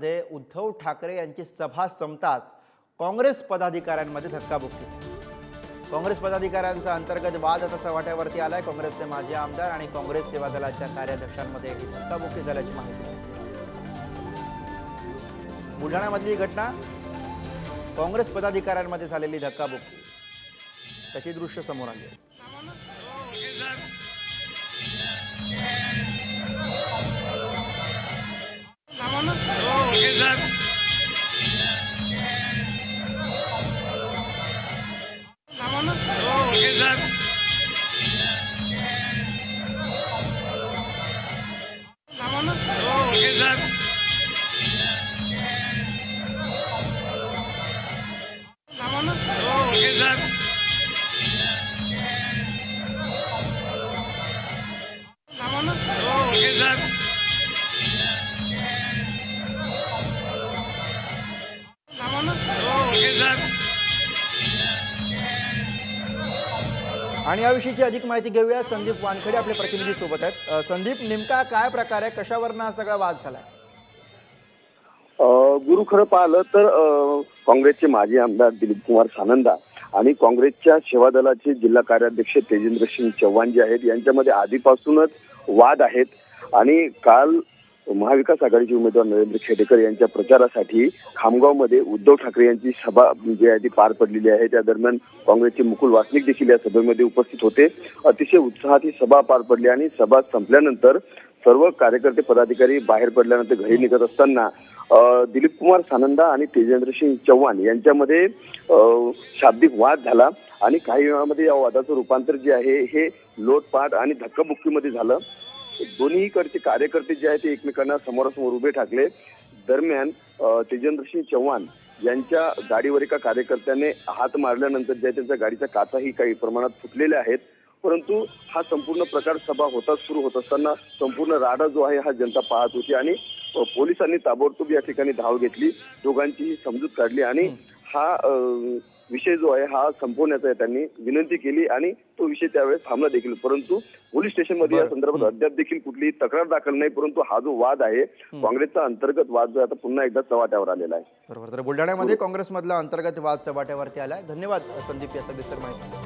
बुलढाण्यामध्ये उद्धव ठाकरे यांची सभा संपताच काँग्रेस पदाधिकाऱ्यांमध्ये धक्काबुक्की झाली काँग्रेस पदाधिकाऱ्यांचा अंतर्गत वाद आता चव्हाट्यावरती आलाय. काँग्रेसचे माजी आमदार आणि काँग्रेस सेवा दलाच्या कार्याध्यक्षांमध्ये धक्काबुक्की झाल्याची माहिती. बुलढाण्यामधली घटना? काँग्रेस पदाधिकाऱ्यांमध्ये झालेली धक्काबुक्की त्याची दृश्य समोर आली Teşekkürler. Tamam. Güzel. Tamam. Güzel. Tamam. Güzel. Tamam. Güzel. आणि याविषयीची अधिक माहिती घेऊया. संदीप वानखेडे आपले प्रतिनिधी सोबत आहेत संदीप नेमका काय प्रकार आहे? कशावरनं हा सगळा वाद झालाय? गुरु खरं पाहिलं तर काँग्रेसचे माजी आमदार दिलीप कुमार सानंदा आणि काँग्रेसच्या सेवा दलाचे जिल्हा कार्याध्यक्ष तेजेंद्र सिंग चव्हाण जे आहेत यांच्यामध्ये आधीपासूनच वाद आहेत. आणि काल महाविकास आघाडीचे उमेदवार नरेंद्र खेडेकर यांच्या प्रचारासाठी खामगावमध्ये उद्धव ठाकरे यांची सभा जी आहे ती पार पडलेली आहे. त्या दरम्यान काँग्रेसचे मुकुल वासनिक देखील या सभेमध्ये उपस्थित होते. अतिशय उत्साहात ही सभा पार पडली आणि सभा संपल्यानंतर सर्व कार्यकर्ते पदाधिकारी बाहेर पडल्यानंतर घरी निघत असताना दिलीप कुमार सानंदा आणि तेजेंद्र सिंग चव्हाण यांच्यामध्ये शाब्दिक वाद झाला आणि काही वेळामध्ये या वादाचं रूपांतर जे आहे हे लोटपाट आणि धक्काबुक्कीमध्ये झालं. दोन्हीकडचे कार्यकर्ते जे आहेत ते एकमेकांना समोरासमोर उभे ठाकले. दरम्यान तेजेंद्र सिंग चव्हाण यांच्या गाडीवर एका कार्यकर्त्याने हात मारल्यानंतर ज्या त्यांच्या गाडीच्या काचाही काही प्रमाणात फुटलेल्या आहेत. परंतु हा संपूर्ण प्रकार सभा होता सुरू होत असताना संपूर्ण राडा जो आहे हा जनता पाहत होती आणि पोलिसांनी ताबडतोब या ठिकाणी धाव घेतली. दोघांचीही समजूत काढली आणि हा. विषय जो आहे हा संपवण्याचा त्यांनी विनंती केली आणि तो विषय त्यावेळेस थांबला देखील. परंतु पोलीस स्टेशनमध्ये या. संदर्भात अद्याप देखील कुठलीही तक्रार दाखल नाही परंतु हा जो वाद आहे काँग्रेसचा अंतर्गत वाद जो आहे आता पुन्हा एकदा चव्हाट्यावर आलेला आहे. बरोबर. तर बुलढाण्यामध्ये काँग्रेसमधला अंतर्गत वाद चव्हाट्यावरती आलाय. धन्यवाद संदीप या सविस्तर माहिती.